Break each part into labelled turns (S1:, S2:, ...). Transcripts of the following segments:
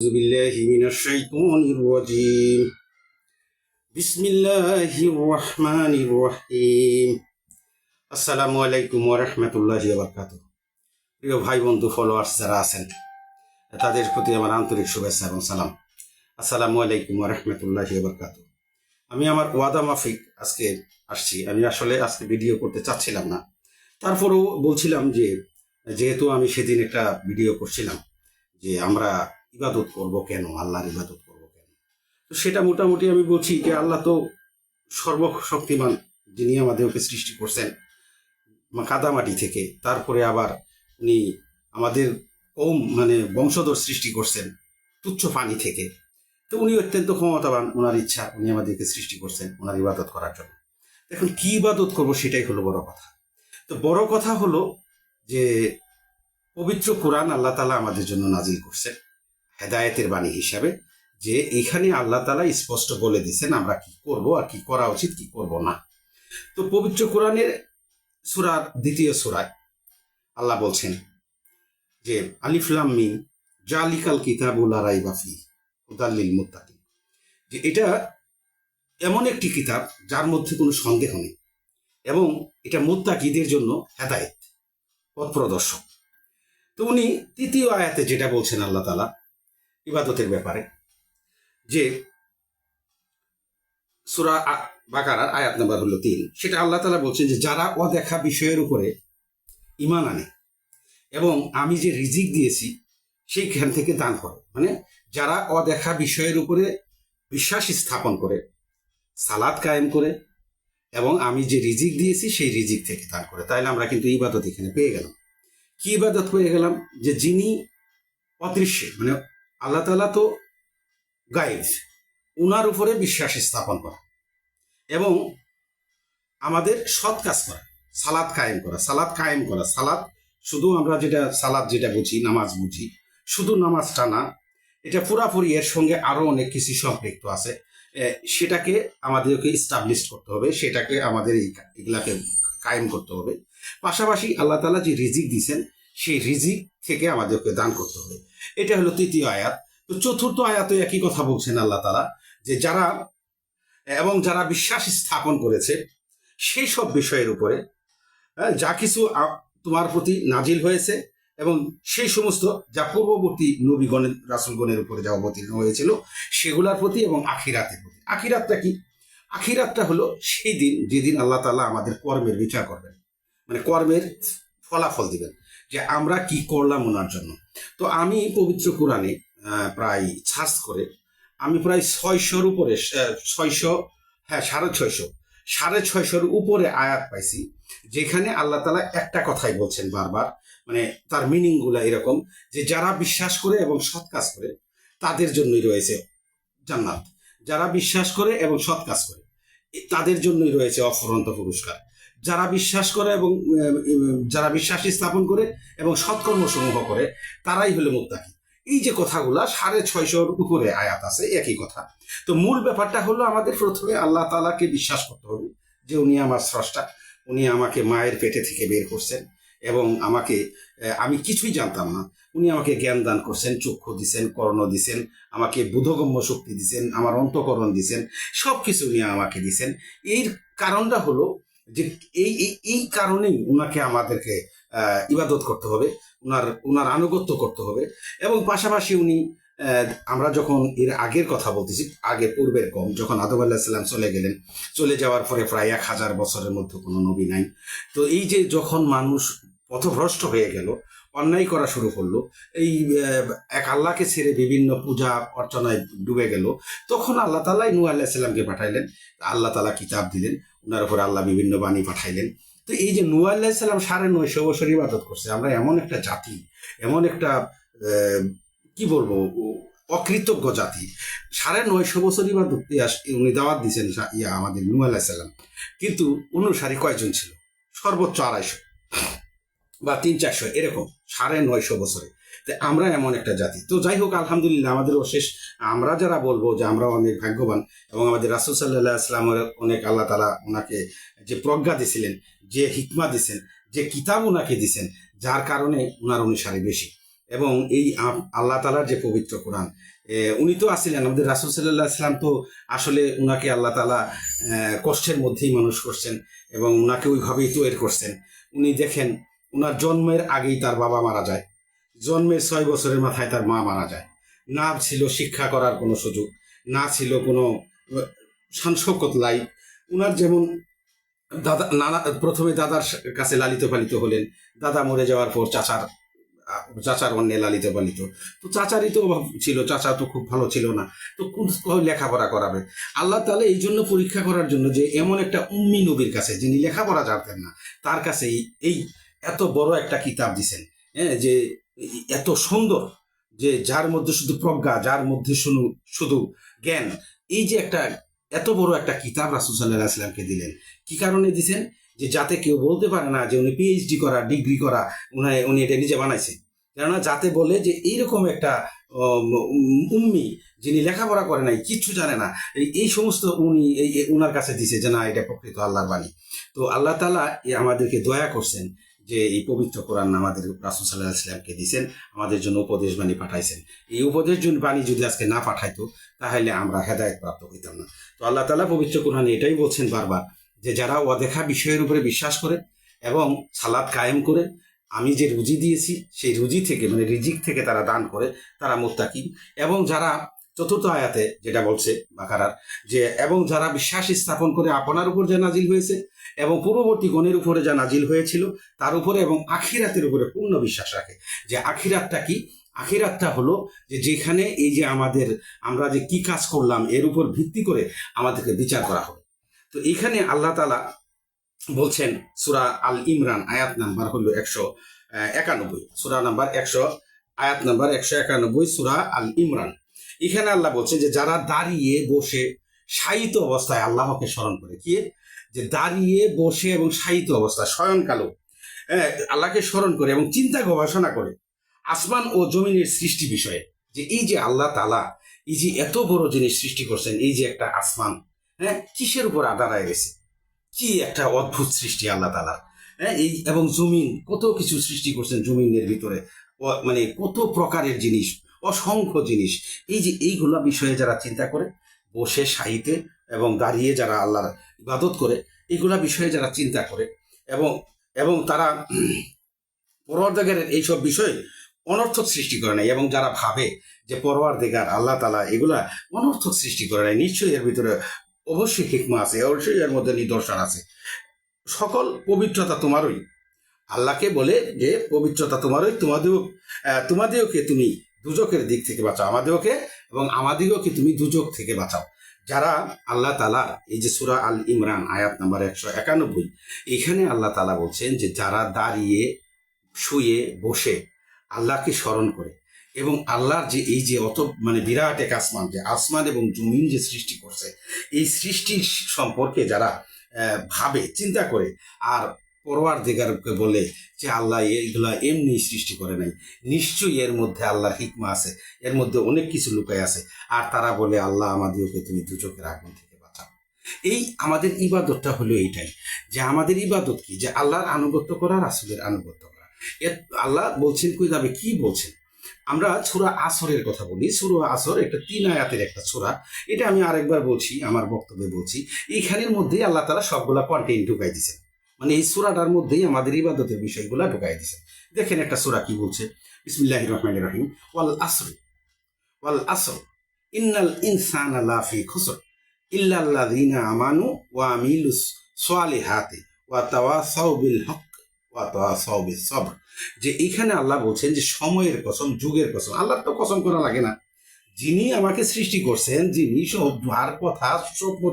S1: أعوذ بالله من الشيطان الرجيم بسم الله الرحمن الرحيم আসসালামু আলাইকুম ওরহমতুল্লাহি বারকাত প্রিয় ভাই বন্ধু ফলোয়ার্স যারা আছেন তাদের প্রতি আমার আন্তরিক শুভেচ্ছা এবং সালাম আসসালামু আলাইকুম ওরহমতুল্লাহি বারকাত আমি আমার ওয়াদা মাফিক আজকে আসছি আমি আসলে আজকে ভিডিও করতে চাচ্ছিলাম না তারপরেও বলছিলাম যে যেহেতু আমি সেদিন একটা ভিডিও করছিলাম যে আমরা ইবাদত করব কেন? আল্লাহর ইবাদত করব কেন? তো সেটা মোটামুটি আমি বলছি যে আল্লাহ তো সর্বশক্তিমান যিনি আমাদেরকে সৃষ্টি করছেন কাদামাটি থেকে। তারপরে আবার উনি আমাদের কম মানে বংশধর সৃষ্টি করছেন তুচ্ছ পানি থেকে। তো উনি অত্যন্ত ক্ষমতাবান ওনার ইচ্ছা, উনি আমাদেরকে সৃষ্টি করছেন ওনার ইবাদত করার জন্য। এখন কি ইবাদত করব সেটাই হলো বড় কথা। তো বড় কথা হলো যে পবিত্র কোরআন আল্লাহ তালা আমাদের জন্য নাজিল করছেন। হেদায়েতের বাণী হিসাবে যে এখানে আল্লাহ তালা স্পষ্ট বলে দিছেন আমরা কি করব আর কি করা উচিত, কি করব না। তো পবিত্র কোরআনের সুরার দ্বিতীয় সুরায় আল্লাহ বলছেন যে আলিফলাম মিন জালিকাল কিতাবুল আরাই বাফি হুদাল্লিল মুত্তাকিন। যে এটা এমন একটি কিতাব যার মধ্যে কোনো সন্দেহ নেই এবং এটা মুত্তাকিদের জন্য হেদায়েত পথ প্রদর্শক তো উনি তৃতীয় আয়াতে যেটা বলছেন আল্লাহ তালা ইবাদতের ব্যাপারে যে সুরা বাকারার আয়াত নাম্বার হলো তিন। সেটা আল্লাহ তালা বলছেন যে যারা অদেখা বিষয়ের উপরে ইমান আনে এবং আমি যে রিজিক দিয়েছি, সেইখান থেকে দান করে। মানে যারা অদেখা বিষয়ের উপরে বিশ্বাস স্থাপন করে সালাদ কায়েম করে এবং আমি যে রিজিক দিয়েছি, সেই রিজিক থেকে দান করে। তাইলে আমরা কিন্তু ইবাদত এখানে পেয়ে গেলাম। কি ইবাদত পেয়ে গেলাম? যে যিনি অদৃশ্যে মানে আল্লাহ তালা তো গাইড উনার উপরে বিশ্বাস স্থাপন করা এবং আমাদের সৎ কাজ করা সালাদ কায়েম করা সালাদ কায়েম করা সালাদ শুধু আমরা যেটা সালাদ যেটা বুঝি, নামাজ বুঝি, শুধু নামাজটা না, এটা পুরাপুরি এর সঙ্গে আরও অনেক কিছু সম্পৃক্ত আছে সেটাকে আমাদেরকে ইস্টাবলিশ করতে হবে, সেটাকে আমাদের এই এগুলাকে কায়েম করতে হবে। পাশাপাশি আল্লাহ তালা যে রিজিক দিছেন সেই রিজিক থেকে আমাদেরকে দান করতে হবে। এটা হলো তৃতীয় আয়াত। তো চতুর্থ আয়াতে একই কথা বলছেন আল্লাহ তালা যে যারা এবং যারা বিশ্বাস স্থাপন করেছে সেই সব বিষয়ের উপরে হ্যাঁ, যা কিছু তোমার প্রতি নাজিল হয়েছে এবং সেই সমস্ত যা পূর্ববর্তী নবীগণের রাসুলগণের উপরে যা অবতীর্ণ হয়েছিল সেগুলার প্রতি এবং আখিরাতের প্রতি। আখিরাতটা কি? আখিরাতটা হলো সেই দিন যেদিন আল্লাহ তালা আমাদের কর্মের বিচার করবেন। মানে কর্মের ফলাফল দিবেন। যে আমরা কি করলাম ওনার জন্য। তো আমি পবিত্র কোরআনে প্রায় সার্চ করে, আমি প্রায় ছয়শোর উপরে ছয়শো হ্যাঁ সাড়ে ছয়শো, সাড়ে ছয়শোর উপরে আয়াত পাইছি, যেখানে আল্লাহ তালা একটা কথাই বলছেন বারবার মানে তার মিনিংগুলা এরকম, যে যারা বিশ্বাস করে এবং সৎ কাজ করে, তাদের জন্যই রয়েছে জান্নাত। যারা বিশ্বাস করে এবং সৎ কাজ করে তাদের জন্যই রয়েছে অফুরন্ত পুরস্কার। যারা বিশ্বাস করে এবং যারা বিশ্বাস স্থাপন করে এবং সৎকর্ম সমূহ করে, তারাই হলো মুত্তাকি। এই যে কথাগুলা, সাড়ে ছয়শোর উপরে আয়াত আছে একই কথা। তো মূল ব্যাপারটা হলো আমাদের প্রথমে আল্লাহ তালাকে বিশ্বাস করতে হবে যে উনি আমার স্রষ্টা, উনি আমাকে মায়ের পেটে থেকে বের করছেন এবং আমাকে আমি কিছুই জানতাম না। উনি আমাকে জ্ঞান দান করছেন, চক্ষু দিছেন, কর্ণ দিছেন, আমাকে বোধগম্য শক্তি দিছেন, আমার অন্তকরণ দিছেন সব কিছু উনি আমাকে দিছেন। এর কারণটা হলো যে এই এই কারণেই উনাকে আমাদেরকে ইবাদত করতে হবে, উনার ওনার আনুগত্য করতে হবে এবং পাশাপাশি উনি আমরা যখন এর আগের কথা বলতেছি আগে পূর্বের কম যখন আদম আল্লাহ চলে গেলেন, চলে যাওয়ার পরে প্রায় এক হাজার বছরের মধ্যে কোনো নবী নাই। তো এই যে যখন মানুষ পথভ্রষ্ট হয়ে গেল, অন্যায় করা শুরু করল, এই এক আল্লাহকে ছেড়ে বিভিন্ন পূজা অর্চনায় ডুবে গেল, তখন আল্লাহ তালাই নু আল্লাহ সাল্লামকে পাঠাইলেন, আল্লাহ তালা কিতাব দিলেন ওনার উপর আল্লাহ বিভিন্ন বাণী পাঠাইলেন। তো এই যে নু আল্লাহ সাল্লাম সাড়ে নয়শো বছর ইবাদত করছে, আমরা এমন একটা জাতি, এমন একটা কি বলব অকৃতজ্ঞ জাতি। সাড়ে নয়শো বছর ইবাদত উনি দাওয়াত দিয়েছেন ইয়া আমাদের নু আল্লাহ সাল্লাম কিন্তু অনুসারী কয়জন ছিল? সর্বোচ্চ আড়াইশো বা তিন চারশো, এরকম সাড়ে নয়শো বছরে। আমরা এমন একটা জাতি। তো যাই হোক, আলহামদুলিল্লাহ, আমাদের অশেষ, আমরা যারা বলব যে আমরা অনেক ভাগ্যবান এবং আমাদের রাসুল সাল্লাহ আসলামের অনেক আল্লাহ তালা ওনাকে যে প্রজ্ঞা দিছিলেন যে হিকমা দিছেন যে কিতাব ওনাকে দিছেন যার কারণে ওনার অনুসারী বেশি। এবং এই আল্লাহ তালার যে পবিত্র কোরআন উনি তো আসছিলেন আমাদের রাসুল সাল্লাহ ইসলাম তো আসলে উনাকে আল্লাহ তালা কষ্টের মধ্যেই মানুষ করছেন এবং উনাকে ওইভাবেই তৈরি করছেন। উনি দেখেন, উনার জন্মের আগেই তার বাবা মারা যায়। জন্মের ছয় বছরের মাথায় তার মা মারা যায়। না ছিল শিক্ষা করার কোনো সুযোগ, না ছিল কোনো সাংসকত লাই উনার যেমন দাদা, নানা, প্রথমে দাদার কাছে লালিত পালিত হলেন, দাদা মরে যাওয়ার পর চাচার চাচার অন্যে লালিত পালিত। তো চাচারই তো অভাব ছিল, চাচা তো খুব ভালো ছিল না। তো কোন লেখাপড়া করাবে? আল্লাহ তাহলে এই জন্য পরীক্ষা করার জন্য যে এমন একটা উম্মি নবীর কাছে, যিনি লেখাপড়া জানতেন না, তার কাছে এই- এই এত বড় একটা কিতাব দিছেন হ্যাঁ যে এত সুন্দর যে যার মধ্যে শুধু প্রজ্ঞা যার মধ্যে শুধু শুধু জ্ঞান এই যে একটা এত বড় একটা কিতাব রাসুল সাল্লাহ আসলামকে দিলেন। কি কারণে দিছেন? যে যাতে কেউ বলতে পারে না যে উনি পিএইচডি করা ডিগ্রি করা উনি উনি এটা নিজে বানাইছেন। কেননা যাতে বলে যে এইরকম একটা উম, উম্মি যিনি লেখাপড়া করে নাই কিচ্ছু জানে না এই সমস্ত উনি এই উনার কাছে দিছে যে না এটা প্রকৃত আল্লাহর বাণী। তো আল্লাহ তালা আমাদেরকে দয়া করছেন যে এই পবিত্র কোরআন আমাদের রাসুল সাল্লাহ ইসলামকে দিয়েছেন, আমাদের জন্য উপদেশ বাণী পাঠাইছেন। এই উপদেশ বাণী যদি আজকে না পাঠাইতো, তাহলে আমরা হেদায়ত প্রাপ্ত হইতাম না। তো আল্লাহ তালা পবিত্র কোরআনে এটাই বলছেন বারবার যে, যারা অদেখা বিষয়ের উপরে বিশ্বাস করে এবং সালাদ কায়েম করে, আমি যে রুজি দিয়েছি, সেই রুজি থেকে মানে রিজিক থেকে তারা দান করে, তারা মোত্তাকি এবং যারা চতুর্থ আয়াতে যেটা বলছে বাকারার, যে, এবং যারা বিশ্বাস স্থাপন করে আপনার উপর যে নাজিল হয়েছে এবং পূর্ববর্তী গণের উপরে যা নাজিল হয়েছিল, তার উপরে এবং আখিরাতের উপরে পূর্ণ বিশ্বাস রাখে। যে আখিরাতটা কি? আখিরাতটা হলো যে যেখানে এই যে আমাদের, আমরা যে কি কাজ করলাম, এর উপর ভিত্তি করে আমাদেরকে বিচার করা হবে। তো এখানে আল্লাহ তালা বলছেন সুরা আল ইমরান, আয়াত নাম্বার হলো একশো একানব্বই। সুরা নাম্বার একশো, আয়াত নাম্বার একশো একানব্বই, সুরা আল ইমরান। এখানে আল্লাহ বলছে যে যারা দাঁড়িয়ে বসে শায়িত অবস্থায় আল্লাহকে স্মরণ করে, কি যে দাঁড়িয়ে বসে এবং শায়িত অবস্থায় শয়নকালো হ্যাঁ, আল্লাহকে স্মরণ করে এবং চিন্তা গবেষণা করে আসমান ও জমিনের সৃষ্টি বিষয়ে। যে এই যে আল্লাহ তালা এই যে এত বড় জিনিস সৃষ্টি করছেন এই যে একটা আসমান হ্যাঁ কিসের উপর আদারায় গেছে? কি একটা অদ্ভুত সৃষ্টি আল্লাহ তালার হ্যাঁ এই এবং জমিন কত কিছু সৃষ্টি করছেন জমিনের ভিতরে। মানে কত প্রকারের জিনিস অসংখ্য জিনিস। এই যে এইগুলো বিষয়ে যারা চিন্তা করে বসে সাহিতে এবং দাঁড়িয়ে যারা আল্লাহর ইবাদত করে এইগুলা বিষয়ে যারা চিন্তা করে এবং এবং তারা পরওয়ারদেগের এইসব বিষয়ে অনর্থক সৃষ্টি করে নাই এবং যারা ভাবে যে পরওয়ার দেগার আল্লাহ তালা এগুলা অনর্থক সৃষ্টি করে নাই, নিশ্চয়ই এর ভিতরে অবশ্যই হিকমা আছে, অবশ্যই এর মধ্যে নিদর্শন আছে। সকল পবিত্রতা তোমারই। আল্লাহকে বলে যে পবিত্রতা তোমারই, তোমাদেরও তোমাদেরকে তুমি দুজকের দিক থেকে বাঁচাও, আমাদেরকে এবং আমাদেরকে তুমি দুজক থেকে বাঁচাও। যারা আল্লাহ তালা এই যে সুরা আল ইমরান, আয়াত নাম্বার একশো একানব্বই, এখানে আল্লাহ তালা বলছেন যে যারা দাঁড়িয়ে, শুয়ে, বসে আল্লাহকে স্মরণ করে এবং আল্লাহর যে এই যে অত মানে বিরাট এক আসমান, যে আসমান এবং জমিন যে সৃষ্টি করছে, এই সৃষ্টির সম্পর্কে যারা ভাবে, চিন্তা করে, আর পরোয়ার বলে যে আল্লাহ এইগুলা এমনি সৃষ্টি করে নাই। নিশ্চয়ই এর মধ্যে আল্লাহর হিকমা আছে, এর মধ্যে অনেক কিছু লুকায় আছে। আর তারা বলে, আল্লাহ আমাদেরকে তুমি দুচোখের আগুন থেকে বাঁচাও। এই আমাদের ইবাদতটা হলো এইটাই, যে আমাদের ইবাদত কি? যে আল্লাহর আনুগত্য করা, রাসুলের আনুগত্য করা। এর আল্লাহ বলছেন কই যাবে? কি বলছেন? আমরা ছোরা আসরের কথা বলি। সুরা আসর একটা তিন আয়াতের একটা ছোরা এটা আমি আরেকবার বলছি, আমার বক্তব্যে বলছি। এইখানের মধ্যেই আল্লাহ তারা সবগুলা কন্টেন্ট ঢুকাই দিয়েছেন। মানে এই সুরাটার মধ্যেই আমাদের ইবাদতের বিষয়গুলো ঢুকাই দিছে। দেখেন একটা সুরা কি বলছে? বিসমিল্লাহ রহমান রহিম। ওয়াল আসর। ওয়াল আসর। ইন্নাল ইনসান লাফি খুসর। ইল্লাল্লাযীনা আমানু ওয়া আমিলুস সালিহাতি ওয়া তাওয়াসাউ বিল হক ওয়া তাওয়াসাউ বিস সবর। যে এইখানে আল্লাহ বলছেন যে সময়ের কসম, যুগের কসম। আল্লাহর তো কসম করা লাগে না। যিনি আমাকে সৃষ্টি করছেন, যিনি সব আর কথা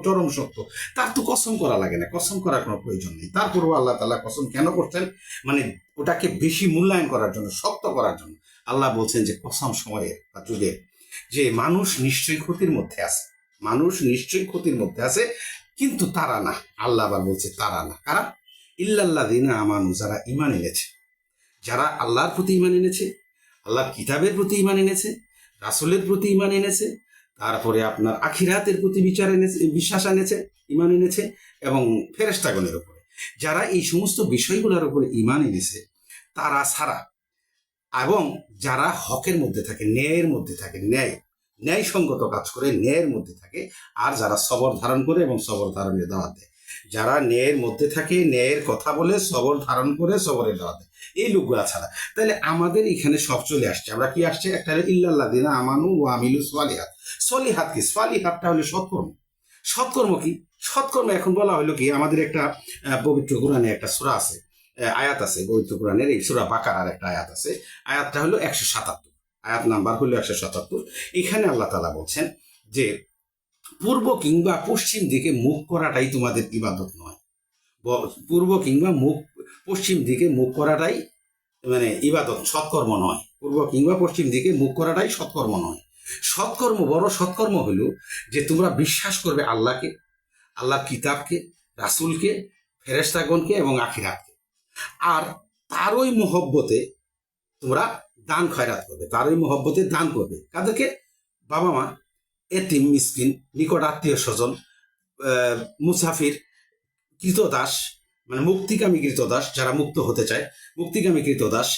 S1: চরম সত্য, তার তো কসম করা লাগে না, কসম করার কোনো প্রয়োজন নেই। তারপরেও আল্লাহ তালা কসম কেন করছেন? মানে ওটাকে বেশি মূল্যায়ন করার জন্য, শক্ত করার জন্য। আল্লাহ বলছেন যে, কসম সময়ের বা যুগের যে মানুষ নিশ্চয়ই ক্ষতির মধ্যে আছে। মানুষ নিশ্চয়ই ক্ষতির মধ্যে আছে, কিন্তু তারা না। আল্লাহ আবার বলছে, তারা না। কারা? ইল্লাল্লাহ দিনা আমানু, যারা ইমান এনেছে। যারা আল্লাহর প্রতি ইমান এনেছে, আল্লাহর কিতাবের প্রতি ইমান এনেছে রাসুলের প্রতি ইমান এনেছে, তারপরে আপনার আখিরাতের প্রতি বিচার এনেছে, বিশ্বাস এনেছে ইমান এনেছে এবং ফেরেস্তাগণের উপরে। যারা এই সমস্ত বিষয়গুলোর উপরে ইমান এনেছে, তারা ছাড়া এবং যারা হকের মধ্যে থাকে, ন্যায়ের মধ্যে থাকে, ন্যায়, ন্যায়সঙ্গত কাজ করে, ন্যায়ের মধ্যে থাকে, আর যারা সবর ধারণ করে এবং সবর ধারণের দাওয়াত দেয়। যারা ন্যায়ের মধ্যে থাকে, ন্যায়ের কথা বলে, সবর ধারণ করে সবরের দাওয়াত। দেয় এই লোকগুলা ছাড়া। তাহলে আমাদের এখানে সব চলে আসছে। আমরা কি আসছে? একটা হলো ইল্লাল্লাহ দিনা আমানু ও আমিলু সোয়ালিহাত সলিহাত কি? সোয়ালিহাতটা হলো সৎকর্ম। সৎকর্ম কি? সৎকর্ম এখন বলা হলো কি, আমাদের একটা পবিত্র কোরআনে একটা সূরা আছে আয়াত আছে, পবিত্র কোরআনের এই সূরা বাকারার একটা আয়াত আছে। আয়াতটা হলো একশো সাতাত্তর। আয়াত নাম্বার হলো একশো সাতাত্তর। এখানে আল্লাহ তালা বলছেন যে পূর্ব কিংবা পশ্চিম দিকে মুখ করাটাই তোমাদের ইবাদত নয়। পূর্ব কিংবা মুখ, পশ্চিম দিকে মুখ করাটাই মানে ইবাদত, সৎকর্ম নয়। পূর্ব কিংবা পশ্চিম দিকে মুখ করাটাই সৎকর্ম নয়। সৎকর্ম বড় সৎকর্ম হলো যে তোমরা বিশ্বাস করবে আল্লাহকে, আল্লাহর কিতাবকে, রাসূলকে, ফেরেশতাগণকে এবং আখিরাতকে। আর তারই মহব্বতে তোমরা দান খয়রাত করবে, তারই মহব্বতে দান করবে। কাদেরকে? বাবা মা এতিম মিসকিন, নিকট আত্মীয় স্বজন মুসাফির, কৃতদাস মানে মুক্তিকামী কৃতদাস যারা মুক্ত হতে চায়, মুক্তিকামী কৃতদাস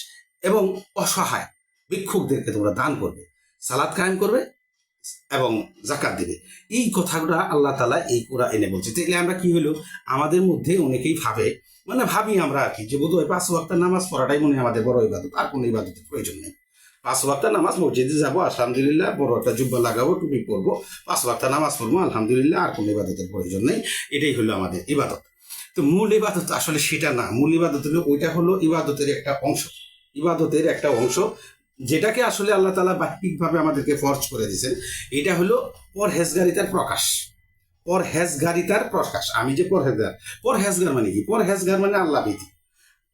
S1: এবং অসহায় ভিক্ষুকদেরকে তোমরা দান করবে সালাদ কায়েম করবে এবং জাকাত দিবে। এই কথাগুলো আল্লাহ তালা এই কোরা এনে বলছে। তাহলে আমরা কি হলো আমাদের মধ্যে অনেকেই ভাবে মানে ভাবি আমরা আর কি, যে বোধ হয় পাঁচ ওয়াক্ত নামাজ পড়াটাই মনে আমাদের বড় ইবাদত, আর কোনো ইবাদতের প্রয়োজন নেই। পাঁচ ওয়াক্ত নামাজ মসজিদে যাব, আলহামদুলিল্লাহ, বড় একটা জুব্বা লাগাবো, টুপি পরবো, পাঁচ ওয়াক্ত নামাজ পড়ব, আলহামদুলিল্লাহ, আর কোনো ইবাদতের প্রয়োজন নেই। এটাই হলো আমাদের ইবাদত। তো মূল ইবাদত আসলে সেটা না। মূল ইবাদত হলো, ওইটা হলো ইবাদতের একটা অংশ। ইবাদতের একটা অংশ, যেটাকে আসলে আল্লাহ তালা বাহ্যিকভাবে আমাদেরকে ফর্জ করে দিয়েছেন। এটা হলো পরহেজগারিতার প্রকাশ। পরহেজগারিতার প্রকাশ। আমি যে পরহেজগার পরহেজগার মানে কি? পরহেজগার মানে আল্লাহ ভীতি।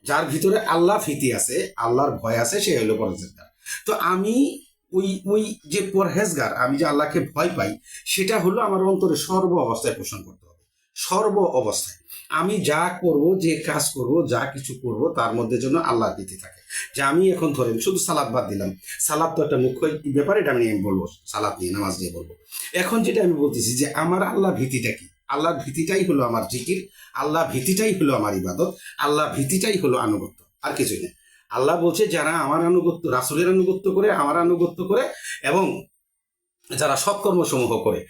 S1: যার ভিতরে আল্লাহ ভীতি আছে, আল্লাহর ভয় আছে, সে হলো পরহেজগার। তো আমি ওই ওই যে পরহেজগার, আমি যে আল্লাহকে ভয় পাই, সেটা হলো আমার অন্তরে সর্ব অবস্থায় পোষণ করতে হবে। সর্ব অবস্থায়। আমি যা করব, যে কাজ করব, যা কিছু করব, তার মধ্যে যেন আল্লাহর ভীতি থাকে। যে আমি এখন ধরেন, শুধু সালাদ বাদ দিলাম। সালাদ তো একটা মুখ্য ব্যাপার, এটা আমি বলব। সালাদ নিয়ে, নামাজ নিয়ে বলব। এখন যেটা আমি বলতেছি যে, আমার আল্লাহ ভীতিটা কি? আল্লাহর ভীতিটাই হলো আমার জিকির আল্লাহ ভীতিটাই হলো আমার ইবাদত আল্লাহ ভীতিটাই হলো আনুগত্য, আর কিছুই না। আল্লাহ বলছে, যারা আমার আনুগত্য, রাসুলের আনুগত্য করে, আমার আনুগত্য করে এবং যারা সৎকর্ম সমূহ করে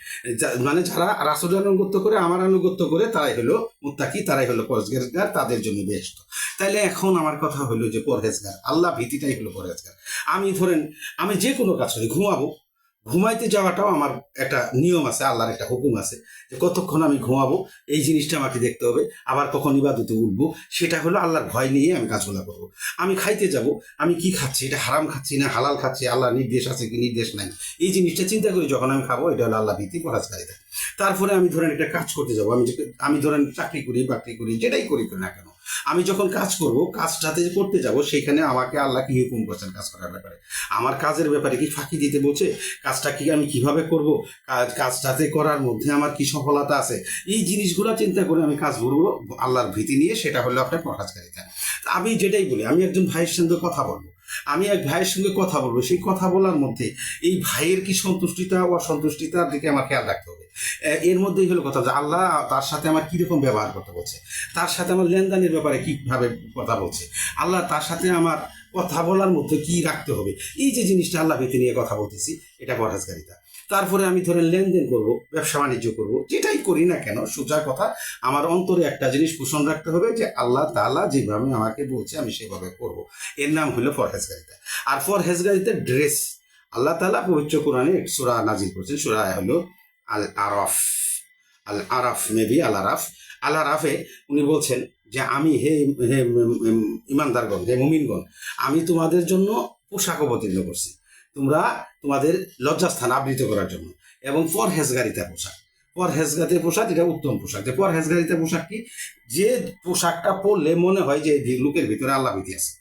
S1: মানে যারা রাসুলের আনুগত্য করে, আমার আনুগত্য করে, তারাই হলো মুত্তাকি, তারাই হলো পরহেজগার, তাদের জন্য বেস্ট তাইলে এখন আমার কথা হলো যে পরহেজগার, আল্লাহ ভীতিটাই হলো পরহেজগার। আমি ধরেন, আমি যে কোনো কাজ করি, ঘুমাবো ঘুমাইতে যাওয়াটাও আমার একটা নিয়ম আছে, আল্লাহর একটা হুকুম আছে যে কতক্ষণ আমি ঘুমাবো, এই জিনিসটা আমাকে দেখতে হবে, আবার কখন ইবাদতে উঠবো, সেটা হলো আল্লাহর ভয় নিয়ে আমি কাজগুলো করব। আমি খাইতে যাব, আমি কি খাচ্ছি, এটা হারাম খাচ্ছি না হালাল খাচ্ছি, আল্লাহর নির্দেশ আছে কি নির্দেশ নাই? এই জিনিসটা চিন্তা করি যখন আমি খাব, এটা হলো আল্লাহ ভীতি পরাজকারিতা তারপরে আমি ধরেন একটা কাজ করতে যাব, আমি আমি ধরেন চাকরি করি, বাকরি করি, যেটাই করি না কেন আমি যখন কাজ করব কাজটাতে করতে যাব, সেখানে আমাকে আল্লাহ কি হুকুম করছেন কাজ করার ব্যাপারে? আমার কাজের ব্যাপারে কি ফাঁকি দিতে বলছে? কাজটা কি আমি কীভাবে করব? কাজ কাজটাতে করার মধ্যে আমার কি সফলতা আছে? এই জিনিসগুলো চিন্তা করে আমি কাজ করব আল্লাহর ভীতি নিয়ে সেটা হলো আপনার পরাজকারিতা তা আমি যেটাই বলি, আমি একজন ভাইয়ের সঙ্গে কথা বলব। আমি এক ভাইয়ের সঙ্গে কথা বলব। সেই কথা বলার মধ্যে এই ভাইয়ের কি সন্তুষ্টিতা ও অসন্তুষ্টিতার দিকে আমার খেয়াল রাখতে হবে। এর মধ্যেই হলো কথা যে আল্লাহ তার সাথে আমার কীরকম ব্যবহার করতে বলছে। তার সাথে আমার লেনদেনের ব্যাপারে কীভাবে কথা বলছে। আল্লাহ তার সাথে আমার কথা বলার মধ্যে কি রাখতে হবে। এই যে জিনিসটা আল্লাহ ভেতে নিয়ে কথা বলতেছি, এটা পরহেজগারিতা। তারপরে আমি ধরেন লেনদেন করব, ব্যবসা বাণিজ্য করব, যেটাই করি না কেন সোজা কথা, আমার অন্তরে একটা জিনিস পোষণ রাখতে হবে যে আল্লাহ তাআলা যেভাবে আমাকে বলছে আমি সেভাবে করব। এর নাম হলো ফরহেজগারিতা আর ফরহেজগারিতার ড্রেস, আল্লাহ তাআলা পবিত্র কোরআনে এক নাজির করছেন, সূরা হলো আল আরফ আল আরাফ মেবি আল আরাফ আল আরাফে উনি বলছেন যে আমি হে হে, ইমানদারগণ, হে মুমিনগণ, আমি তোমাদের জন্য পোশাক অবতীর্ণ করছি। তোমরা তোমাদের লজ্জাস্থান আবৃত করার জন্য। এবং পর পরহেজগারিতা পোশাক। পর পরহেজগারিতা পোশাক, এটা উত্তম পোশাক। যে পর পরহেজগারিতা পোশাক কি? যে পোশাকটা পরলে মনে হয় যে এই লোকের ভিতরে আল্লাহ ভীতি আছে।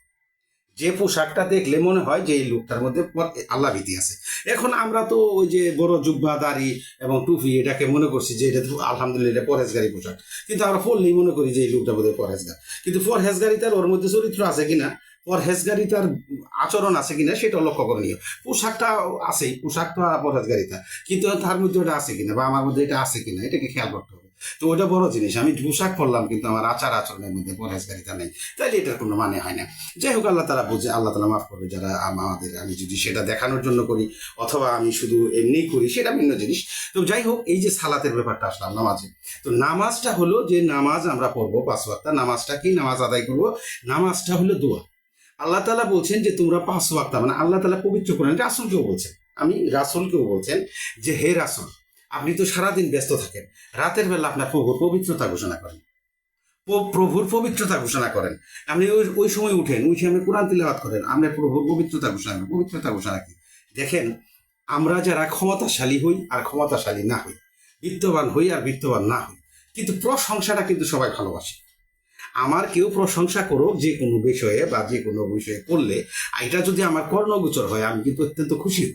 S1: যে পোশাকটা দেখলে মনে হয় যে এই লোকটার মধ্যে আল্লাহ ভীতি আছে। এখন আমরা তো ওই যে বড় জুব্বা, দাড়ি এবং টুপি এটাকে মনে করছি যে এটা আলহামদুলিল্লাহ এটা পরহেজগারি পোশাক। কিন্তু আমরা পড়লেই মনে করি যে এই লোকটা বোধহয় পরহেজগার। কিন্তু পরহেজগারিতার ওর মধ্যে চরিত্র আছে কিনা? পরহেজগারিতার আচরণ আছে কিনা সেটা লক্ষ্য করণীয় পোশাকটা আছেই পোশাকটা পরহেজগারিতা। কিন্তু তার মধ্যে ওটা আছে কিনা বা আমার মধ্যে এটা আছে কিনা, এটাকে খেয়াল করতে হবে। তো ওটা বড় জিনিস। আমি পোশাক পরলাম কিন্তু আমার আচার আচরণের মধ্যে পরহেজগারিতা নেই। তাইলে এটার কোনো মানে হয় না। যাই হোক, আল্লাহ তারা বুঝে, আল্লাহ তালা মাফ করবে যারা আমাদের, আমি যদি সেটা দেখানোর জন্য করি অথবা আমি শুধু এমনিই করি, সেটা ভিন্ন জিনিস। তো যাই হোক, এই যে সালাতের ব্যাপারটা আসলাম নামাজে। তো নামাজটা হলো যে নামাজ আমরা পড়ব পাঁচ নামাজটা কি? নামাজ আদায় করব। নামাজটা হলো দোয়া। আল্লাহ তালা বলছেন যে তোমরা পাঁচ ওয়াক্তা মানে আল্লাহ তালা পবিত্র করেন রাসুলকেও বলছেন। আমি রাসুলকেও বলছেন যে, হে রাসুল, আপনি তো সারাদিন ব্যস্ত থাকেন, রাতের বেলা আপনার প্রভুর পবিত্রতা ঘোষণা করেন। প্রভুর পবিত্রতা ঘোষণা করেন। আপনি ওই ওই সময় উঠেন, উঠে আপনি কোরআন তিলাওয়াত করেন, আমরা প্রভুর পবিত্রতা ঘোষণা করেন পবিত্রতা ঘোষণা কি? দেখেন, আমরা যারা ক্ষমতাশালী হই আর ক্ষমতাশালী না হই, বিত্তবান হই আর বিত্তবান না হই, কিন্তু প্রশংসাটা কিন্তু সবাই ভালোবাসে। আমার কেউ প্রশংসা করুক যে কোনো বিষয়ে বা যে কোনো বিষয়ে করলে এটা যদি আমার কর্ণগোচর হয়, আমি কিন্তু অত্যন্ত খুশি।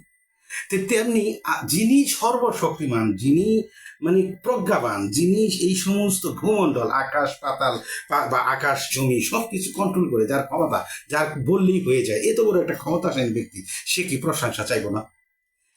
S1: তো তেমনি যিনি সর্বশক্তিমান, যিনি মানে প্রজ্ঞাবান, যিনি এই সমস্ত ভূমণ্ডল, আকাশ, পাতাল বা আকাশ, জমি সব কিছু কন্ট্রোল করে, যার ক্ষমতা, যার বললেই হয়ে যায়, এত বড় একটা ক্ষমতাশালী ব্যক্তি, সে কি প্রশংসা চাইব না?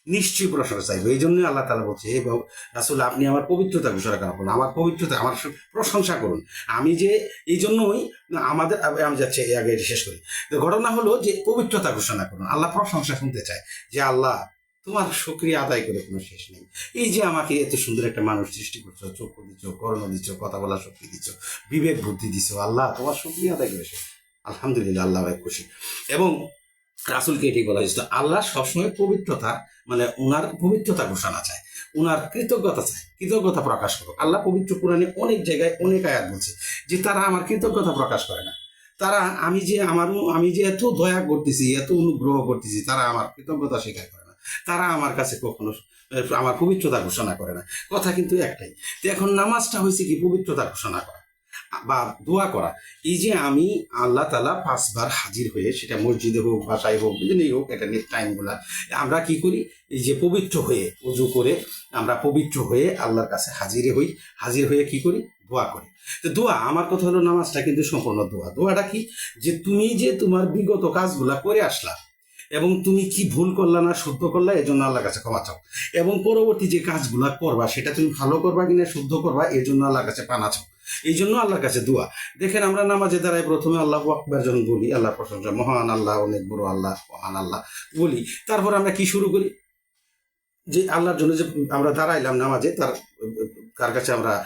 S1: নিশ্চয়ই প্রশংসা চাইব। এই জন্যই আল্লাহ তালা বলছে, হে বাবু আসলে আপনি আমার পবিত্রতা ঘোষণা করুন, আমার পবিত্রতা, আমার প্রশংসা করুন। আমি যে এই জন্যই আমাদের আমি যাচ্ছি আগে শেষ করি। তো ঘটনা হলো যে পবিত্রতা ঘোষণা করুন। আল্লাহ প্রশংসা শুনতে চায় যে, আল্লাহ, তোমার শুক্রিয়া আদায় করে কোনো শেষ নেই। এই যে আমাকে এত সুন্দর একটা মানুষ সৃষ্টি করছ চক্ষু দিচ্ছ, করণ দিচ্ছ, কথা বলার শক্তি দিচ্ছ, বিবেক বুদ্ধি দিচ্ছ, আল্লাহ, তোমার শুক্রিয়া আদায় করে শেষ। আলহামদুলিল্লাহ, আল্লাহ ভাই খুশি। এবং রাসুলকে এটি বলা হয়েছে আল্লাহ সবসময় পবিত্রতা মানে ওনার পবিত্রতা ঘোষণা চায় ওনার কৃতজ্ঞতা চায়, কৃতজ্ঞতা প্রকাশ করো আল্লাহ পবিত্র কোরআনে অনেক জায়গায় অনেক আয়াত বলছে যে তারা আমার কৃতজ্ঞতা প্রকাশ করে না। তারা আমি যে আমার আমি যে এত দয়া করতেছি, এত অনুগ্রহ করতেছি, তারা আমার কৃতজ্ঞতা স্বীকার করে না। তারা আমার কাছে কখনো আমার পবিত্রতা ঘোষণা করে না। কথা কিন্তু একটাই, তো এখন নামাজটা হয়েছে কি পবিত্রতা ঘোষণা করা? বা দোয়া করা। এই যে আমি আল্লাহ তালা পাঁচবার হাজির হয়ে সেটা মসজিদে হোক বাসায় হোক, যেখানেই হোক, এটা টাইমগুলা, আমরা কি করি? এই যে পবিত্র হয়ে, উজু করে আমরা পবিত্র হয়ে আল্লাহর কাছে হাজিরে হই। হাজির হয়ে কি করি? দোয়া করি। তো দোয়া, আমার কথা হলো নামাজটা কিন্তু সম্পূর্ণ দোয়া। দোয়াটা কি? যে তুমি যে তোমার বিগত কাজগুলা করে আসলা এবং তুমি কি ভুল করলা না শুদ্ধ করলা এর জন্য আল্লাহর কাছে ক্ষমা চাও। এবং পরবর্তী যে কাজগুলা করবা, সেটা তুমি ভালো করবা কিনা, শুদ্ধ করবা এর জন্য আল্লাহর কাছে পানা চাও। এই জন্য আল্লাহর কাছে দোয়া। দেখেন আমরা নামাজে দাঁড়ায় প্রথমে আল্লাহ আকবার যখন বলি আল্লাহ প্রশংসা, মহান আল্লাহ, অনেক বড় আল্লাহ, মহান আল্লাহ বলি। তারপর আমরা কি শুরু করি? যে আল্লাহর জন্য যে আমরা দাঁড়াইলাম নামাজে, তার তার কাছে আমরা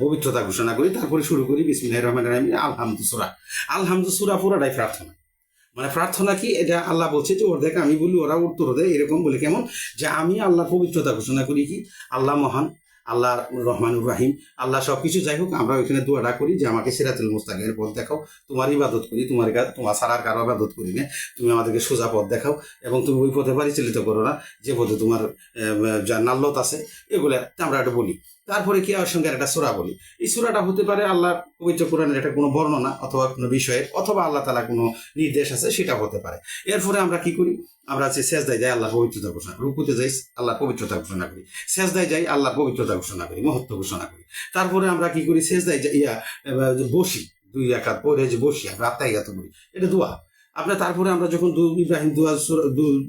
S1: পবিত্রতা ঘোষণা করি, তারপরে শুরু করি বিসমিল্লাহ রহমান রহিম, আলহামদু সুরা। আলহামদু পুরাটাই প্রার্থনা। মানে প্রার্থনা কি? এটা আল্লাহ বলছে যে ওর দেখ আমি বলি, ওরা উত্তর দেয়, এরকম বলে কেমন? যে আমি আল্লাহর পবিত্রতা ঘোষণা করি কি? আল্লাহ মহান আল্লাহ রহমানুর রাহিম। আল্লাহ সব কিছু যাই হোক আমরা ওইখানে দোয়াটা করি যে আমাকে সিরাতুল মুস্তাকের পথ দেখাও। তোমার ইবাদত করি তোমার তোমার সারার কারও ইবাদত করি না। তুমি আমাদেরকে সোজা পথ দেখাও এবং তুমি ওই পথে পরিচালিত করো না। যে পথে তোমার আহ, নাল্লত আছে এগুলো আমরা একটা বলি। তারপরে কি আর সঙ্গে একটা সোরা বলি। এই সোরাটা হতে পারে আল্লাহ পবিত্র কোরআনের একটা কোনো বর্ণনা অথবা কোনো বিষয়ে অথবা আল্লাহ তালা কোনো নির্দেশ আছে সেটা হতে পারে। এরপরে আমরা কি করি? আমরা যে শেষদায় যাই, আল্লাহ পবিত্রতা ঘোষণা করি। রুকুতে যাই, আল্লাহ পবিত্রতা ঘোষণা করি। শেষদায় যাই, আল্লাহ পবিত্রতা ঘোষণা করি, মহত্ব ঘোষণা করি। তারপরে আমরা কি করি? শেষদায় ইয়া বসি, দুই একাত পরে যে বসি আমরা আত্মায় করি। এটা দোয়া। আপনার তারপরে আমরা যখন দু- ইব্রাহিম দোয়া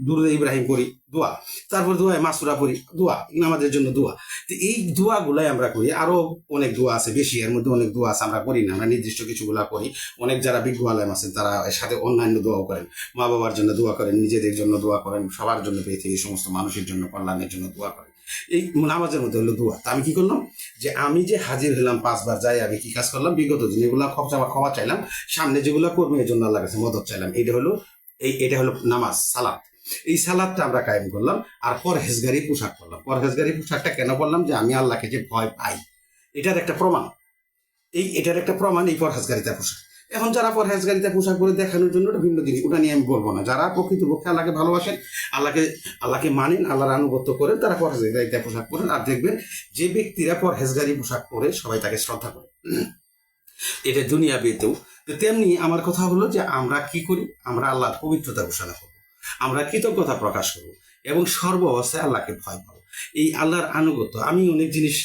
S1: দুরুদ ইব্রাহিম করি দোয়া। তারপর দোয়ায় মাসুরা পড়ি, দোয়া আমাদের জন্য দোয়া। তো এই দোয়াগুলাই আমরা করি। আরও অনেক দোয়া আছে, বেশি, এর মধ্যে অনেক দোয়া আছে আমরা করি না। আমরা নির্দিষ্ট কিছুগুলা করি। অনেক যারা বিজ্ঞ আলেম আছেন, তারা সাথে অন্যান্য দোয়াও করেন। মা বাবার জন্য দোয়া করেন, নিজেদের জন্য দোয়া করেন, সবার জন্য পৃথিবীর সমস্ত মানুষের জন্য, কল্যাণের জন্য দোয়া করেন। এই নামাজের মধ্যে হলো দোয়া। তা আমি কি করলাম? যে আমি যে হাজির হলাম পাঁচবার, যাই আমি কি কাজ করলাম? বিগত দিন এগুলো ক্ষমা ক্ষমা চাইলাম। সামনে যেগুলো করব, এর জন্য আল্লাহ কাছে মদত চাইলাম। এটা হলো এই এটা হলো নামাজ সালাদ এই সালাদটা আমরা কায়েম করলাম আর পরহেজগারি পোশাক করলাম পরহেজগারি পোশাকটা কেন বললাম যে আমি আল্লাহকে যে ভয় পাই। এটার একটা প্রমাণ। এই এটার একটা প্রমাণ এই পরহেজগারিতা পোশাক। এখন যারা পর পরহেজগারিতা পোশাক পরে দেখানোর জন্য ওটা ভিন্ন জিনিস, ওটা নিয়ে আমি বলব না। যারা প্রকৃতপক্ষে আল্লাহকে ভালোবাসেন, আল্লাহকে আল্লাহকে মানেন, আল্লাহর আনুগত্য করেন, তারা পর পরহেজগারিতা পোশাক পরেন। আর দেখবেন যে ব্যক্তিরা পর পরহেজগারি পোশাক পরে সবাই তাকে শ্রদ্ধা করে। এটা দুনিয়া বেতেও তো তেমনি আমার কথা হলো যে আমরা কি করি? আমরা আল্লাহর পবিত্রতা ঘোষণা করব। আমরা কৃতজ্ঞতা প্রকাশ করব। এবং সর্ব অবস্থায় আল্লাহকে ভয় পাবো। এই আল্লাহর আনুগত্য। আমি অনেক জিনিস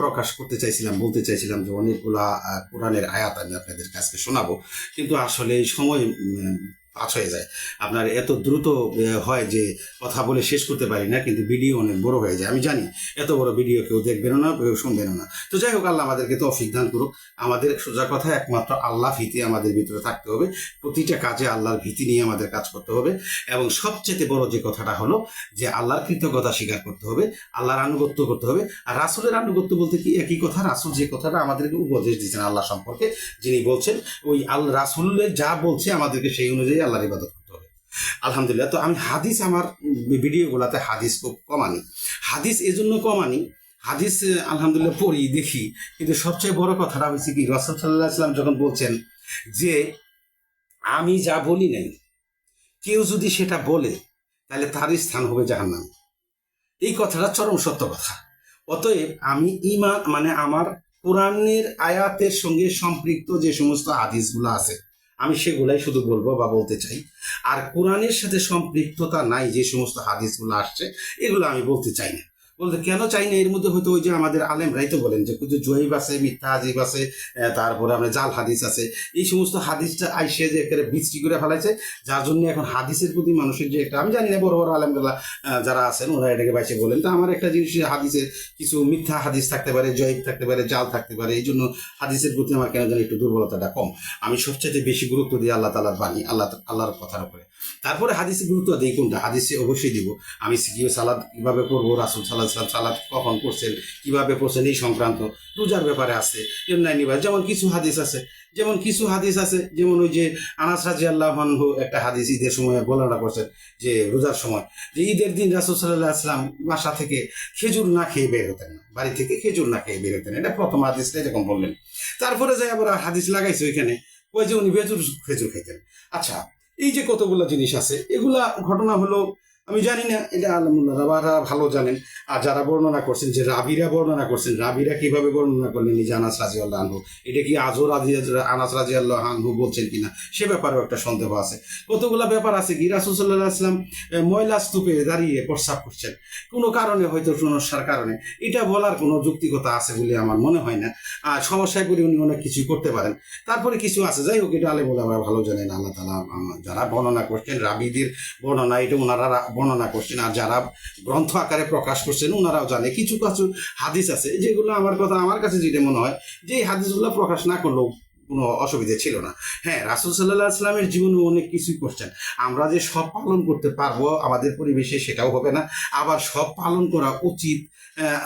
S1: প্রকাশ করতে চাইছিলাম, বলতে চাইছিলাম যে অনেকগুলা কোরআনের আয়াত আমি আপনাদের কাছে শোনাবো। কিন্তু আসলে এই সময় পাঁচ হয়ে যায়। আপনার এত দ্রুত হয় যে কথা বলে শেষ করতে পারি না, কিন্তু ভিডিও অনেক বড় হয়ে যায়। আমি জানি, এত বড় ভিডিও কেউ দেখবেন না, কেউ শুনবেন না। তো যাই হোক, আল্লাহ আমাদেরকে তো দান করুক। আমাদের সোজা কথা, একমাত্র আল্লাহ ভীতি আমাদের ভিতরে থাকতে হবে। প্রতিটা কাজে আল্লাহর ভীতি নিয়ে আমাদের কাজ করতে হবে। এবং সবচেয়ে বড় যে কথাটা হলো যে আল্লাহর কৃতজ্ঞতা স্বীকার করতে হবে, আল্লাহর আনুগত্য করতে হবে। আর রাসুলের আনুগত্য বলতে কি একই কথা? রাসুল যে কথাটা আমাদেরকে উপদেশ দিচ্ছেন আল্লাহ সম্পর্কে, যিনি বলছেন, ওই আল রাসুলের যা বলছে আমাদেরকে সেই অনুযায়ী আল্লাহর ইবাদত করতে হবে। আলহামদুলিল্লাহ, তো আমি হাদিস আমার ভিডিওগুলোতে হাদিস খুব কমানি। হাদিস এজন্য কমানি, হাদিস আলহামদুলিল্লাহ পড়ি, দেখি। কিন্তু সবচেয়ে বড় কথাটা হচ্ছে কি রসদ সাল্লাহ ইসলাম যখন বলছেন যে, আমি যা বলি নাই, কেউ যদি সেটা বলে, তাহলে তার স্থান হবে জাহান্নাম। এই কথাটা চরম সত্য কথা। অতএব আমি ইমান মানে আমার কোরআনের আয়াতের সঙ্গে সম্পৃক্ত যে সমস্ত হাদিসগুলো আছে আমি সেগুলাই শুধু বলব বা বলতে চাই। আর কোরআনের সাথে সম্পৃক্ততা নাই যে সমস্ত হাদিসগুলো আসছে, এগুলো আমি বলতে চাই না। বলতে কেন চাই না? এর মধ্যে হয়তো ওই যে আমাদের আলেমরাই তো বলেন যে কিছু জয়ীব আছে, মিথ্যা হাজিব আছে তারপরে আপনার জাল হাদিস আছে। এই সমস্ত হাদিসটা আইসে যে একেবারে বৃষ্টি করে ফেলাইছে, যার জন্য এখন হাদিসের প্রতি মানুষের যে একটা আমি জানি না বড় বড় আলেমগুলা যারা আছেন, ওরা এটাকে বাইসে বলেন। তো আমার একটা জিনিস, হাদিসে কিছু মিথ্যা হাদিস থাকতে পারে জয়ীব থাকতে পারে, জাল থাকতে পারে, এই জন্য হাদিসের প্রতি আমার কেন জানি একটু দুর্বলতাটা কম। আমি সবচেয়ে বেশি গুরুত্ব দিই আল্লাহ তালার বাণী, আল্লাহ আল্লাহর কথার উপরে। তারপরে হাদিসে গুরুত্ব দিই কোনটা? হাদিসে অবশ্যই দিব। আমি কি সালাদ কীভাবে করব রাসুল সাল্লাহ সাল্লাম সালাদ কখন করছেন, কীভাবে করছেন এই সংক্রান্ত রোজার ব্যাপারে আছে যেমন কিছু হাদিস আছে, যেমন কিছু হাদিস আছে, যেমন ওই যে আনাস রাজি আল্লাহ একটা হাদিস ঈদের সময় বর্ণনা করছেন যে রোজার সময়, যে ঈদের দিন রাসুল সাল্লাহ আসলাম বাসা থেকে খেজুর না খেয়ে বের হতেন না, বাড়ি থেকে খেজুর না খেয়ে বের হতেন এটা প্রথম হাদিসটা এরকম বললেন। তারপরে যাই আবার হাদিস লাগাইছে ওইখানে, ওই যে উনি বেজুর খেজুর খেতেন। আচ্ছা এই যে কতগুলো জিনিস আছে, এগুলা ঘটনা হলো আমি জানি না, এটা আলমুল্লাহ রাবারা ভালো জানেন। আর যারা বর্ণনা করছেন, যে রাবিরা বর্ণনা করছেন, রাবিরা কীভাবে বর্ণনা করলেন নিজে আনাস রাজি আল্লাহ আনহু, এটা কি আজও রাজি আনাস রাজি আল্লাহ আনহু বলছেন কিনা? সে ব্যাপারেও একটা সন্দেহ আছে। কতগুলা ব্যাপার আছে কি? রাসুসাল্লাহ আসলাম ময়লা স্তূপে দাঁড়িয়ে প্রস্রাব করছেন। কোনো কারণে, হয়তো সমস্যার কারণে। এটা বলার কোনো যুক্তিকতা আছে বলে আমার মনে হয় না। আর সমস্যায় পড়ে উনি অনেক কিছুই করতে পারেন। তারপরে কিছু আছে। যাই হোক, এটা আলে বলে আমরা ভালো জানেন, আল্লাহ তালা যারা বর্ণনা করছেন, রাবিদের বর্ণনা, এটা ওনারা বর্ণনা করছেন আর যারা গ্রন্থ আকারে প্রকাশ করছেন ওনারাও জানে। কিছু কিছু হাদিস আছে যেগুলো আমার কথা, আমার কাছে যেটা মনে হয় যে হাদিসগুলো প্রকাশ না করলেও কোনো অসুবিধা ছিল না। হ্যাঁ রাসুল সাল্লাহ আসলামের জীবনে অনেক কিছুই করছেন। আমরা যে সব পালন করতে পারব আমাদের পরিবেশে সেটাও হবে না। আবার সব পালন করা উচিত।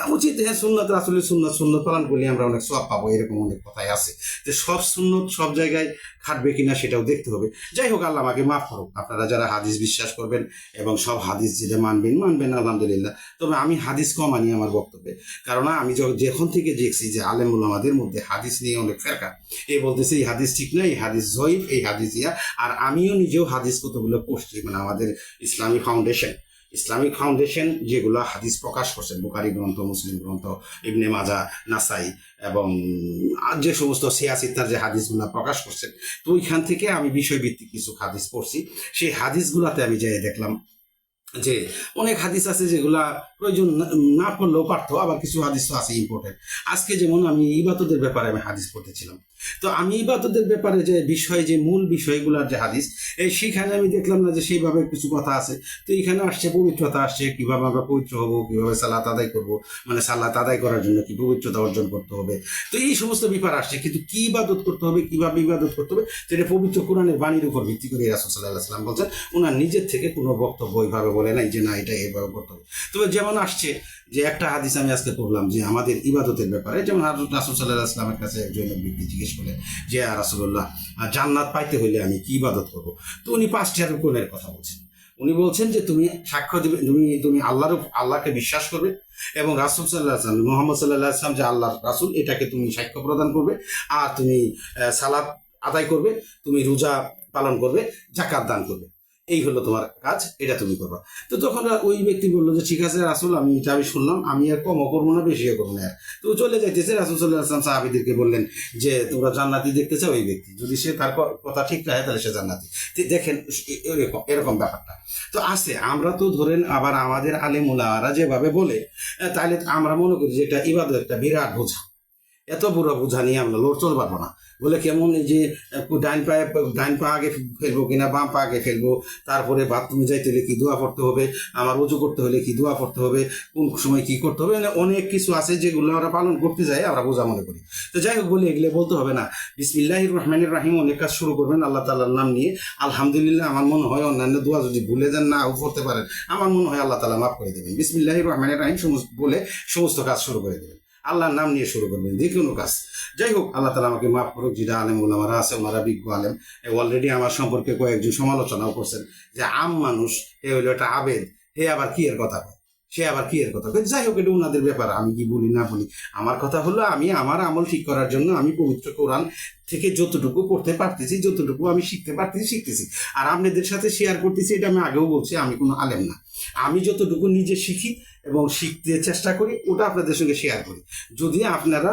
S1: উচিত হ্যাঁ সুন্নত রাসুলের সুন্নত সুন্নত পালন করলে আমরা অনেক সব পাবো, এরকম অনেক কথাই আছে। যে সব সুন্নত সব জায়গায় খাটবে কিনা সেটাও দেখতে হবে। যাই হোক, আল্লাহ আমাকে মাফ করুক। আপনারা যারা হাদিস বিশ্বাস করবেন এবং সব হাদিস যেটা মানবেন মানবেন, আলহামদুলিল্লাহ। তবে আমি হাদিস কম আনি আমার বক্তব্যে। কারণ আমি যখন- যখন থেকে দেখছি যে আলেমুল আমাদের মধ্যে হাদিস নিয়ে অনেক ফেরকা এই বলতেছে, এই হাদিস ঠিক না এই হাদিস জয়ীফ, এই হাদিস ইয়া আর আমিও নিজেও হাদিস কতগুলো পড়ছি মানে আমাদের ইসলামী ফাউন্ডেশন। ইসলামিক ফাউন্ডেশন যেগুলো হাদিস প্রকাশ করছেন বুখারি গ্রন্থ, মুসলিম গ্রন্থ, ইবনে মাজা, নাসাই এবং যে সমস্ত সিয়াসিত্তার যে হাদিসগুলো প্রকাশ করছেন তো ওইখান থেকে আমি বিষয়ভিত্তিক কিছু হাদিস পড়ছি। সেই হাদিসগুলাতে আমি যাই দেখলাম যে অনেক হাদিস আছে যেগুলা প্রয়োজন না- পড়লেও পারতো, আবার কিছু হাদিস তো আছে ইম্পর্টেন্ট আজকে যেমন আমি ইবাদতের ব্যাপারে আমি হাদিস পড়তেছিলাম। তো আমি ইবাদতের ব্যাপারে যে বিষয়, যে মূল বিষয়গুলোর যে হাদিস, এই সেখানে আমি দেখলাম না যে সেইভাবে কিছু কথা আছে। তো এখানে আসছে পবিত্রতা, আসছে কীভাবে আমরা পবিত্র হব, কীভাবে সালাত আদায় করব মানে সালাত আদায় করার জন্য কি পবিত্রতা অর্জন করতে হবে। তো এই সমস্ত ব্যাপার আসছে, কিন্তু কি ইবাদত করতে হবে, কীভাবে ইবাদত করতে হবে সেটা পবিত্র কোরআনের বাণীর উপর ভিত্তি করে রাসুল সাল্লাহ সাল্লাম বলছেন ওনার নিজের থেকে কোনো বক্তব্য ওইভাবে বলে নাই যে না, এটা এইভাবে করতে হবে। তবে যেমন আসছে যে একটা হাদিস আমি আজকে পড়লাম যে আমাদের ইবাদতের ব্যাপারে, যেমন রাসুল সাল্লাহ আসলামের কাছে একজন ব্যক্তি জিজ্ঞেস করলেন যে রাসুল্লাহ জান্নাত পাইতে হইলে আমি কি ইবাদত করব? তো উনি পাঁচটি রুকনের কথা বলছেন। উনি বলছেন যে, তুমি সাক্ষ্য দেবে, তুমি তুমি আল্লাহর আল্লাহকে বিশ্বাস করবে এবং রাসুল সাল্লাহ আসলাম মোহাম্মদ সাল্লাহ আসলাম যে আল্লাহর রাসুল, এটাকে তুমি সাক্ষ্য প্রদান করবে আর তুমি সালাদ আদায় করবে, তুমি রোজা পালন করবে জাকাত দান করবে। এই হলো তোমার কাজ, এটা তুমি করবা। তো তখন ওই ব্যক্তি বলল যে, ঠিক আছে রাসুল, আমি এটা আমি শুনলাম, আমি আর কমও করব না, বেশিও করব না। তো চলে যাইতেছে, রাসুল সাল্লাহ আসলাম সাহাবিদেরকে বললেন যে, তোমরা জান্নাতি দেখতে চাও ওই ব্যক্তি, যদি সে তার কথা ঠিক রাখে, তাহলে সে জান্নাতি। দেখেন এরকম এরকম ব্যাপারটা। তো আছে, আমরা তো ধরেন আবার আমাদের আলেমুলারা যেভাবে বলে তাহলে আমরা মনে করি যে, এটা ইবাদত একটা বিরাট বোঝা। এত বড় বোঝা নিয়ে আমরা লড় চল পারব না। বলে কেমন যে, ডাইন পায়ে, ডাইন পা আগে ফেলব কিনা, বাম পা আগে ফেলব, তারপরে বাথরুমে যাইতে হলে কি দোয়া পড়তে হবে, আমার উজু করতে হলে কি দোয়া পড়তে হবে, কোন সময় কি করতে হবে মানে অনেক কিছু আছে যেগুলো আমরা পালন করতে যাই, আমরা বোঝা মনে করি। তো যাই হোক বলি, এগুলো বলতে হবে না। বিসমিল্লাহির রহমানির রাহিম, অনেক কাজ শুরু করবেন, আল্লাহ তালার নাম নিয়ে। আলহামদুলিল্লাহ, আমার মনে হয় অন্যান্য দোয়া যদি ভুলে যান, না করতে পারেন, আমার মনে হয় আল্লাহ তালা মাফ করে দেবেন। বিসমিল্লাহির রহমানির রাহিম, সমস্ত বলে সমস্ত কাজ শুরু করে দেবেন। আল্লাহর নাম নিয়ে শুরু করবেন, যে কোনো কাজ। যাই হোক, আল্লাহ তালা আমাকে মাফ করুক যেটা আলেম ওলামারা আছে ওনারা বিজ্ঞ আলেম অলরেডি আমার সম্পর্কে কয়েকজন সমালোচনাও করছেন যে আম মানুষ, এ হলো একটা আবেদ, হে আবার কি এর কথা সে আবার কি এর কথা যাই হোক, এটা ওনাদের ব্যাপার, আমি কি বলি না বলি। আমার কথা হলো, আমি আমার আমল ঠিক করার জন্য আমি পবিত্র কোরআন থেকে যতটুকু পড়তে পারতেছি, যতটুকু আমি শিখতে পারতেছি, শিখতেছি। আর আপনাদের সাথে শেয়ার করতেছি, এটা আমি আগেও বলছি, আমি কোনো আলেম না। আমি যতটুকু নিজে শিখি এবং শিখতে চেষ্টা করি, ওটা আপনাদের সঙ্গে শেয়ার করি। যদি আপনারা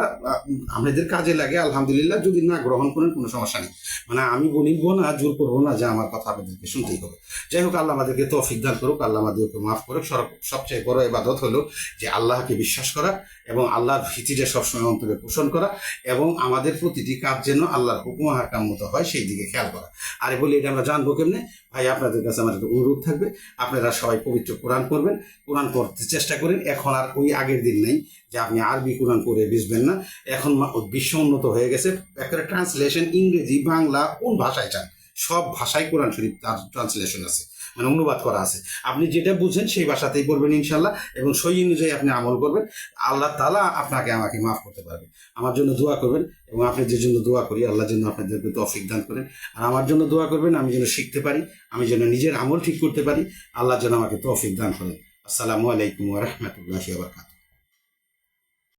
S1: আপনাদের কাজে লাগে, আলহামদুলিল্লাহ, যদি না গ্রহণ করেন, কোনো সমস্যা নেই। মানে আমি বলিব না, জোর করব না, যে আমার কথা আপনাদেরকে শুনতেই হবে। যাই হোক, আল্লাহ আমাদেরকে তৌফিক দান করুক, আল্লাহ আমাদেরকে মাফ করুক। সবচেয়ে বড় এবাদত হলো যে আল্লাহকে বিশ্বাস করা এবং আল্লাহর ভীতিটা সবসময় অন্তরে পোষণ করা এবং আমাদের প্রতিটি কাজ যেন আল্লাহর হুকুম হাকাম মতো হয়, সেই দিকে খেয়াল করা। আর বলি, এটা আমরা জানব কেমনে? ভাই, আপনাদের কাছে আমার একটা অনুরোধ থাকবে। আপনারা সবাই পবিত্র কোরআন করবেন কোরআন করতে চেষ্টা করেন। এখন আর ওই আগের দিন নেই যে আপনি আরবি কোরআন করে বুঝবেন না। এখন বিশ্ব উন্নত হয়ে গেছে। একটা ট্রান্সলেশন ইংরেজি, বাংলা, কোন ভাষায় চান? সব ভাষায় কোরআন শরীফ তার ট্রান্সলেশন আছে। মানে অনুবাদ করা আছে। আপনি যেটা বুঝেন সেই ভাষাতেই বলবেন ইনশাল্লাহ এবং সেই অনুযায়ী আপনি আমল করবেন। আল্লাহ তালা আপনাকে আমাকে মাফ করতে পারবে। আমার জন্য দোয়া করবেন এবং আপনি যে জন্য দোয়া করি আল্লাহর জন্য আপনাদেরকে তফিক দান করেন। আর আমার জন্য দোয়া করবেন, আমি যেন শিখতে পারি, আমি যেন নিজের আমল ঠিক করতে পারি, আল্লাহ যেন আমাকে তফিক দান করেন। আসসালামু আলাইকুম রহমতুল্লাহ বারকাত